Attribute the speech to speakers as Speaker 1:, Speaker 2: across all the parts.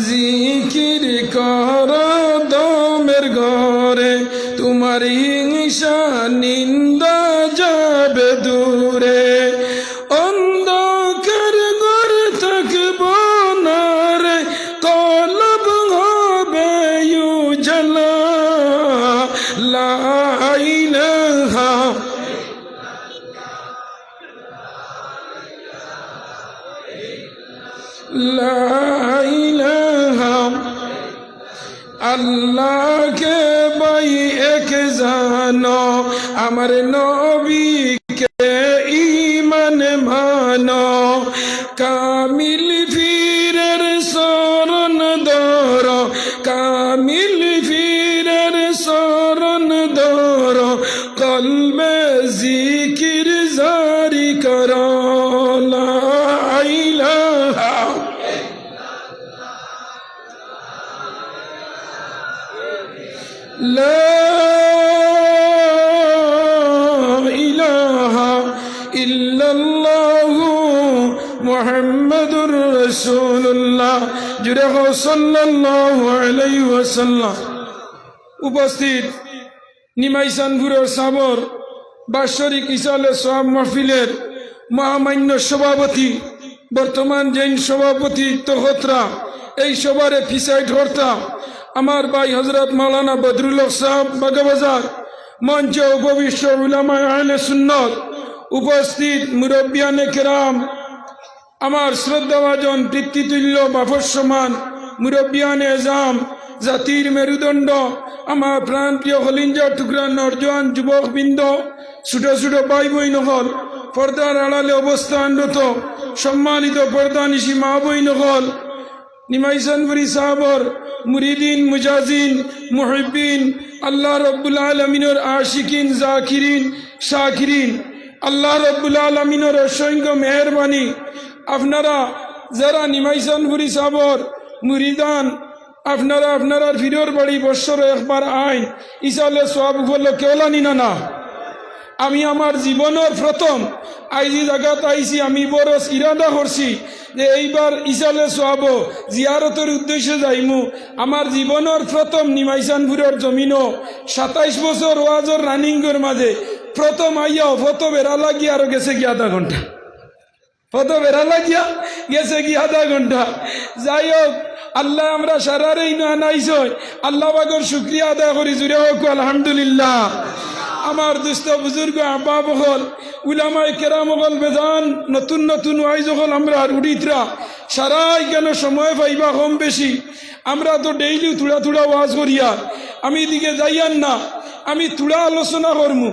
Speaker 1: জিকির কর দমের ঘরে তোমার ইংশা নিন্দ আমার নবীকে ইমান মানো। কামিল ফিরের শরণ দর কামিল ফিরের শরণ দর কলবে জিকির জারি কর। لا হজুরে সাল্লাম উপস্থিত নিমাইসানপুরের সাবর, বাৎসরিক ইসালে সোহাব মাহফিলের মহামান্য সভাপতি, বর্তমান জৈন সভাপতি তোহতরা, এই সভারে ফিসাইড হর্তা আমার ভাই হজরত মৌলানা বদরুল্লাহ সাহাব বাগবাজার, মঞ্চ উপবিষ্ট উলামায় আহলে সুন্নত, উপস্থিত মুরব্বিয়ানে কেরাম আমার শ্রদ্ধাভাজন, পিতৃতুল্য বাফর সমান মুরব্বিয়ান এজাম, জাতির মেরুদণ্ড, আমার প্রান্তীয় হলিঞ্জা টুকরা যুবক বৃন্দ ছোট ছোট ভাই বই নহল পর্দার আড়ালে অবস্থানরত, সম্মানিত পর্দা নিশি মা বই নহল নিমাইসানপুরি সাহাবর, মুরিদিন, মুজাজিন মুহিবিন আল্লাহ রব্বুল আলমিনের আশিকিন, জাকিরিন, শাকিরিন, আল্লাহ রব্বুল আলমিনের অসংখ্য মেহরবানি আপনারা যারা নিমাইসানপুরি সাবর, মুরিদান, আপনারা আপনারা ফিরোর বাড়ি বৎসর একবার আইন, ইসালে সব উপলক্ষে ওলানি না না। আমি আমার জীবনের প্রথম আইজি জায়গাত আইছি, আমি বড় ইরাদা করছি যে এইবার ইসালে সোয়াব জিয়ারতের উদ্দেশ্যে যাইমু। আমার জীবনের প্রথম নিমাইসানপুরের জমিনও সাতাইশ বছর ওয়াজর রানিংয়ের মাঝে প্রথম আইয়াও ফটো বেড়া লাগিয়ে আরও গেছে কি আধা ঘণ্টা। ফটো বেড়া লাগিয়া গেছে কি আধা ঘণ্টা। যাই হোক, আল্লাহ আমরা সারারেই না নাইছ আল্লাহ বাগর শুক্রিয়া আদায় করি, জুড়ে হোক, আলহামদুলিল্লাহ। আমার দুস্থ বুজুর্গ, আব্বা বহল উলামাই কেরাম হল বেদান নতুন নতুন ওয়াইজ হল আমরা উড়িতরা। সারাই কেন সময় পাইবা কম বেশি? আমরা তো ডেইলি তুড়া তুড়া ওয়াজ করিয়া, আমি এদিকে যাইয়ান না, আমি তুড়া আলোচনা করমু।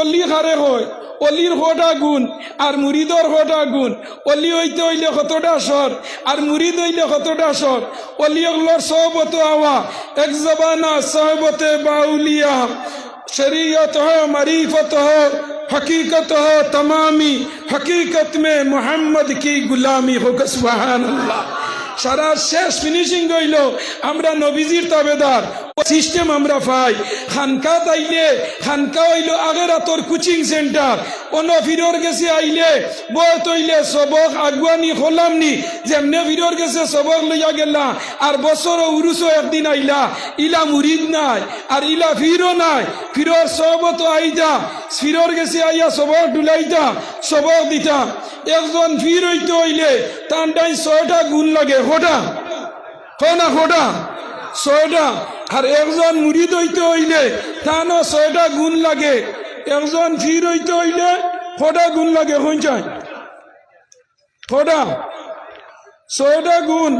Speaker 1: অলি হারে হয়। অলির কটা গুণ আর মুরিদর কটা গুণ অলি হইতে হইলে কতটা সর আর মুরিদ হইলে কতটা সর অলি হলোর সহবত আওয়া এক জবানা সহবতে বাউলিয়া शरीयत हो मरीफत हो हकीकत हो तमामी हकीकत में मोहम्मद की गुलामी हो सुबहान अल्लाह সারা শেষ ফিনিশিং হইল আমরা নবীজির তাবেদার সিস্টেম আমরা পাই খানকা তাইলে, খানকা হইল আগের তোর কোচিং সেন্টার অন্য ফিরর গেছে আইলে বই তৈলে সবক আগুয়ানি হলাম নি যেমনে ফিরর গেছে সবক লইয়া গেলা, আর বছর উরুসও একদিন আইলা। ইলা মুরিদ নাই, আর ইলা ফিরও নাই। ফিরর সবত আইতা। ফিরর গেছে আইয়া সবক ডুলাইতা সবক দিতা। একজন ফির হইতে হইলে ডাই ছয়টা গুণ লাগে। হোটা না হোটা ছয়টা। আর একজন মুড়িদ হইতে হইলে তানো ছয়টা গুণ লাগে। একজন ফির হইতে হইলে কটা গুণ লাগে হইচাই কটা ছয়টা গুণ,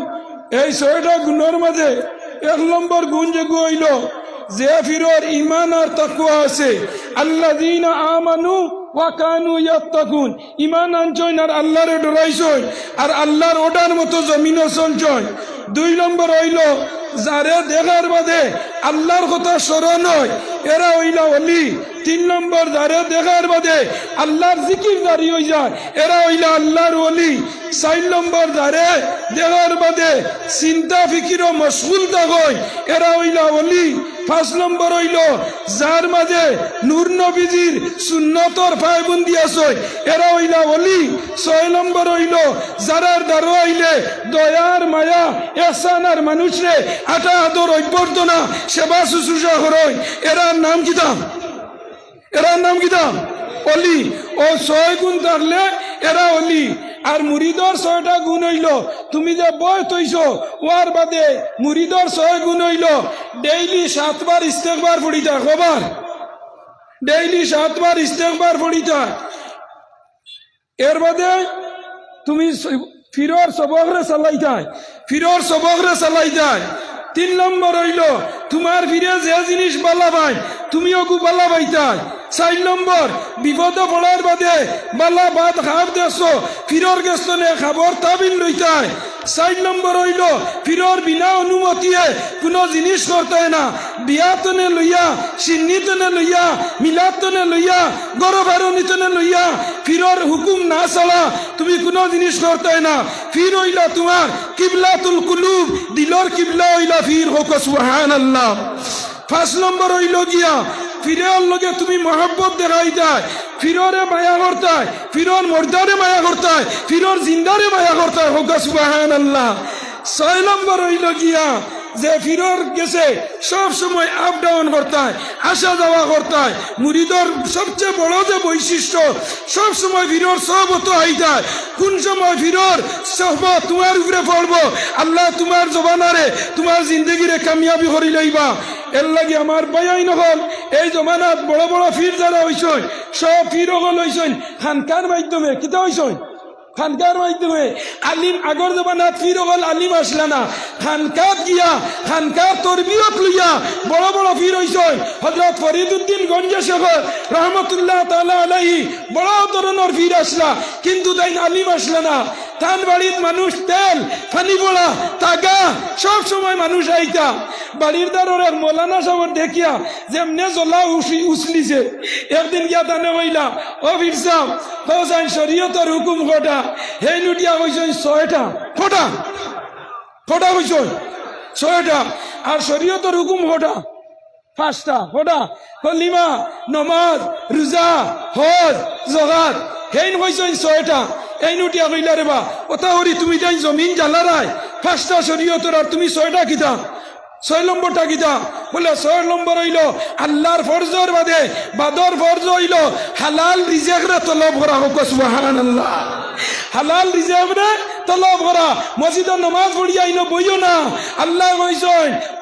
Speaker 1: এই ছয়টা গুণের মাঝে এক নম্বর গুণ যে হইল যে ফিরর ইমান আর তাকুয়া আছে। আল্লাহ দিন আমানু ওয়াকানু ইয়াত্তাকুন। ইমান আনছয় আর আল্লাহরে ডরাইছয় আর আল্লাহর ওটার মতো জমিনও চলছয় দুই নম্বর হইল যারে দেখার বাদে আল্লাহর কথা স্মরণ হয় এরা হইল অলি। তিন নম্বর যারে দেখার বাদে আল্লাহর জিকির দাঁড়িয়ে হয়ে যায়। এরা হইলা আল্লাহর ওলি। চার নম্বর যারে দেখার বাদে চিন্তা, ফিকির মশগুল থাকয় এরা হইলা ওলি। পাঁচ নম্বর হইল যার মাঝে নূর নবীজির সুন্নতর পায়বন্দি আছে। এরা হইলা অলি ছয় নম্বর হইল যারার দ্বারা হইলে দয়ার মায়া এসান আর মানুষরে আটা, আদর, অভ্যর্থনা, সেবা, শুশ্রূষা করয় এরার নাম কিতাম এরার নাম কিতাম অলি। ও ছয় গুণ থাকলে এরা অলি। আর মুরিদর ছয়টা গুণ হইল। তুমি যে বয় তৈছ ওয়ার বাদে মুরিদর ছয় গুণ হইল। ডেইলি সাতবার ইস্তেকবার পড়িতা, কবার? ডেইলি সাতবার ইস্তেকবার পড়িতা। এর বাদে তুমি ফিরর সবকরে চালাইতাই, ফিরর সবকরে চালাইতাই। তিন নম্বর হইল, তোমার ফিরে যে জিনিস বালা পাই তুমিও গু বালা পাইতাই চার নম্বর, বিপদ পড়ার বাদে বালা ভাত খাব দেশ, ফিরর গেস্তনে খাবর তাবিল লইতাই। চার নম্বর হইল, ফিরর বিনা অনুমতিয়ে কোনো জিনিস করতে না। বিয়াতনে লইয়া, সিন্নিতনে লইয়া, মিলাতনে লইয়া গরবারণিতনে লইয়া ফিরর হুকুম না চলা তুমি কোনো জিনিস করতে না। ফির হইলা তোমার কিবলাতুল কুলুব দিলর কিবলা হইলা ফির হোক সুহান আল্লাহ পাঁচ নম্বর হইল গিয়া ফিরের লগে তুমি মহাব্বত দেখাই দেয়। ফিররে মায়া করতায়, ফিরর মর্দারে মায়া করতায়, ফিরর জিন্দারে মায়া করতায়। হোক সুবাহান আল্লাহ ছয় নম্বর হইল গিয়া যে ফিরর গেছে, সব সময় আপ ডাউন করতায়, আসা যাওয়া করতায়। মুরিদর সবচেয়ে বড় যে বৈশিষ্ট্য, সব সময় ফিরর সহবত আইতায়। কোন সময় ফিরর সহবত তোমার উপরে পড়ব, আল্লাহ তোমার জবানারে, তোমার জিন্দগিরে কামিয়াবি করি লইবা। এর লাগে আমার বায়াই নহল, এই জমানাত বড় বড় ফির যারা হইছই সব ফির হল হইছই খানকার মাধ্যমে, কিতা হইছই খানকার মাধ্যমে আলিম আগর জমানাত ফির হল আলিম আসলা না। খানকাত গিয়া, খানকার তরবিয়ত লইয়া বড় বড় ফির হইছই। হজরত ফরিদুদ্দিন গঞ্জে শেখর রহমতুল্লাহ তালা আলাহি বড় ধরনের ফির আসলা। কিন্তু তাই আলিম আসলা না। তান বাড়ির মানুষ তেল ফানি পড়া তাগা, সব সময় মানুষ আইতা। বাড়ির দ্বারের মৌলানা সাহেব দেখিয়া যেমনে জ্বলা উসি উছলিছে একদিন গিয়া তানে কইলা ও ফিরসাম কৌসাইন শরীয়তর হুকুম কটা সেই নুটিয়া কইছেন ছয়টা। কটা? কটা কইছেন ছয়টা। আর শরীয়তর হুকুম কটা? পাঁচটা। কটা? কলিমা, নমাজ, রোজা, হজ জগাত হেইন কইছেন ছয়টা। এই নুটিয়া কইলা রে বা। ওটা হরি, তুমি যাই জমিন জ্বালারাই পাঁচটা শরীয়তর আর তুমি ছয়টা কিতা ছয় নম্বরটা কিতা বলে ছয় নম্বর হইল, আল্লাহর ফরজর বাদে বাদর ফরজ হইল, হালাল রিজেকরে তলব করা হোক সুবাহান আল্লাহ হালাল রিজেকরে তলব করা। মসজিদের নমাজ পড়ি আইন বইও না। আল্লাহ কইছেন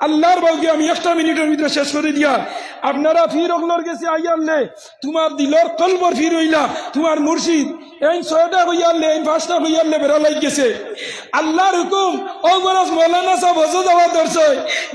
Speaker 1: আল্লাহর বাউকে আমি একটা মিনিটের ভিতরে শেষ করে দিয়া, আপনারা ফির অগলোর গেছে আইয়ালে তোমার দিলর কলবর ফির হইলা তোমার মুর্শিদ এই ছয়টা হইয়ালে, এই পাঁচটা হইয়ালে বেড়া লাগ আল্লাহর হুকুম, ও বরস মৌলানা সাহেব হজে যাওয়া ধরছে।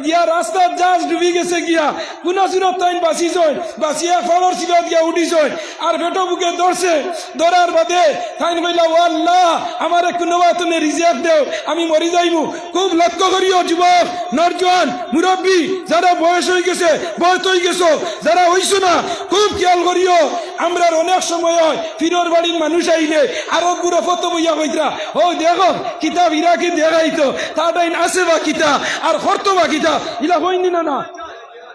Speaker 1: গিয়া রাস্তার জাহাজ ডুবি গেছে গিয়া কোনা চুনত তাইন বাঁচি যায়, বাঁচিয়া ফলর চিলত গিয়া উঠি যায়। আর বেটো বুকে ধরছে, ধরার বাদে তাইন কইলা, ও আল্লাহ, আমারে কোনোবা তুমি রিজার্ভ দেও, আমি মরি যাইব খুব লক্ষ্য করিও, যুবক নরজওয়ান মুরব্বী, যারা বয়স হয়ে গেছে, বয়স হয়ে গেছো, যারা হইছো না, খুব খেয়াল করিও। আমরা অনেক সময় হয়, ফিরোর বাড়ির মানুষ আইলে আরও গুড়ো ফত বইয়া হইতরা ও, দেখো, কিতাব ইরাকি দেখাইতো তাটাই আছে বা কিতা আর হরতো বা কিতা ইলা হইনি না না?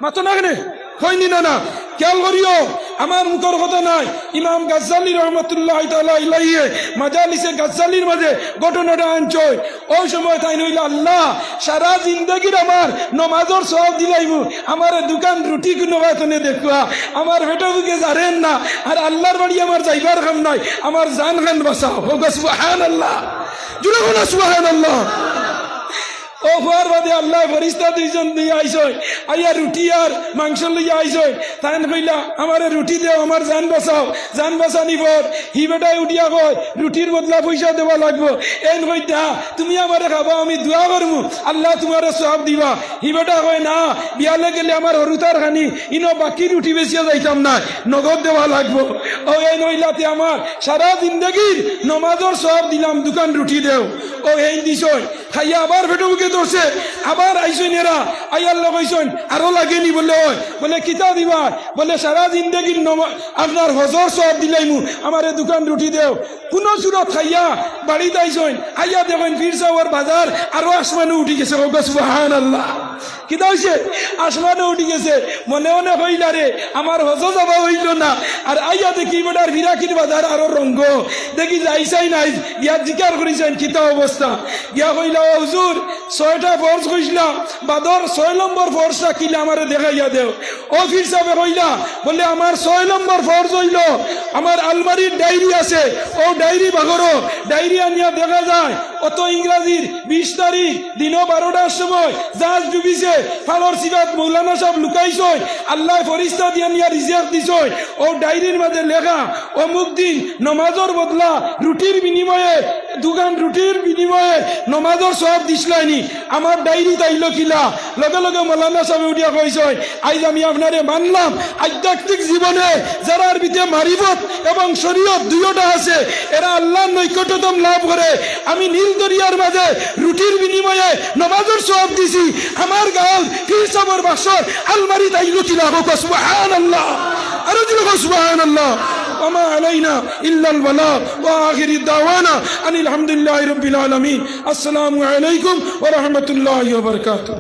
Speaker 1: মাতো না কেন? হয়নি না না। খেয়াল করিও, আমার মুখর কথা নাই। ইমাম গাজ্জালি রহমতুল্লাহ ইলাইয়ে মাজালিসে গাজ্জালির মাঝে ঘটনাটা আনছয়। ওই সময় তাই নইলা আল্লাহ সারা জিন্দগির আমার নমাজর সব দিলাইব। আমার দোকান রুটি কোনো বেতনে দেখুয়া আমার বেটা বুকে জারেন না। আর আল্লাহর বাড়ি আমার যাইবার খাম নাই। আমার জান খান বাঁচাও। হোক সুবহান আল্লাহ জুড়ে সুবহান আল্লাহ ও হওয়ার বাদে আল্লাহ ফরিস্তা দুইজন দিয়ে আইসই। আইয়া রুটি আর মাংস লইয়া আইসই। তাই কইলা, আমার রুটি দেও, আমার জান বাঁচাও, জান বাঁচানি পর। হি বেটাই উঠিয়া কয়, রুটির বদলা পয়সা দেওয়া লাগবো। এন কইতা তুমি আমারে খাবা, আমি দোয়া করব আল্লাহ তোমার সব দিবা। হি বেটা কয়, না, বিয়ালে গেলে আমার হরুতার খানি, ইনো বাকি রুটি বেশিও যাইতাম না, নগদ দেওয়া লাগবো। ও এই নইলাতে আমার সারা জিন্দগির নমাজর সব দিলাম, দোকান রুটি দেও। ও এই দিছই, খাইয়া আবার ফেটো মুখে ধরছে আবার আইসন এরা। আইয়ার লোক আইসইন আরও লাগেনি বলে ওই বলে, কিতা দিবা? বলে, সারা জিন্দগির আপনার হজর সব দিলাইমু। আমার দোকান রুটি দেও। কোন সুরত খাইয়া বাড়িতে আইসন আইয়া দেবেন ফির ওর বাজার আরও আসমানে উঠি গেছে। ও সুবহান আল্লাহ কিতা হয়েছে আসমানে উঠি গেছে। মনে মনে হইলা রে আমার হজ যাবা হইল না। আর আইয়া দেখি বেটার বিরাকির বাজার আরও রঙ্গ। দেখি যাইছাই নাই। ইয়ার জিকার করিছেন কিতা অবস্থা। গিয়া কইলা, ও হুজুর, ছয়টা ফোর্স কইছিলাম বাদর ছয় নম্বর ফোর্সটা কিলে আমারে দেখাইয়া দেও। ফির সাহেব কইলা, বলে, আমার ছয় নম্বর ফোর্স হইল। আমার আলমারির ডায়েরি আছে। ও ডায়েরি বাগরো, ডায়েরি আনিয়া দেখা যায়। অত ইংরাজির বিশ তারিখ, দিনও বারোটার সময়, জাহাজ ডুবিছে ফালর সিবাত মৌলানা সাহেব লুকাইছই আল্লাহ ফরিস্তা দিয়া নিয়া রিজার্ভ দিছই ও ডায়েরির মাঝে লেখা, অমুক দিন নমাজর বদলা রুটির বিনিময়ে দোকান রুটির বিনিময়ে নমাজর সব দিসলাইনি আমার ডায়েরি তাইল কিলা লগে লগে মৌলানা সাহেব উঠিয়া কইছই আইজ আমি আপনারে মানলাম, আধ্যাত্মিক জীবনে যারার ভিতরে মারিবত এবং শরীয়ত দুইটা আছে এরা আল্লাহর নৈকট্যতম লাভ করে আমি নীল দরিয়ার মাঝে রুটির বিনিময়ে নমাজের সব দিছি। আমার গাল ফির বাসর আলমারি তাই লুচি লাগো সুবহান আল্লাহ আরও দিল সুবহান আল্লাহ وما علينا إلا البلاغ وآخر الدعوانا أن الحمد لله رب العالمين السلام عليكم ورحمة الله وبركاته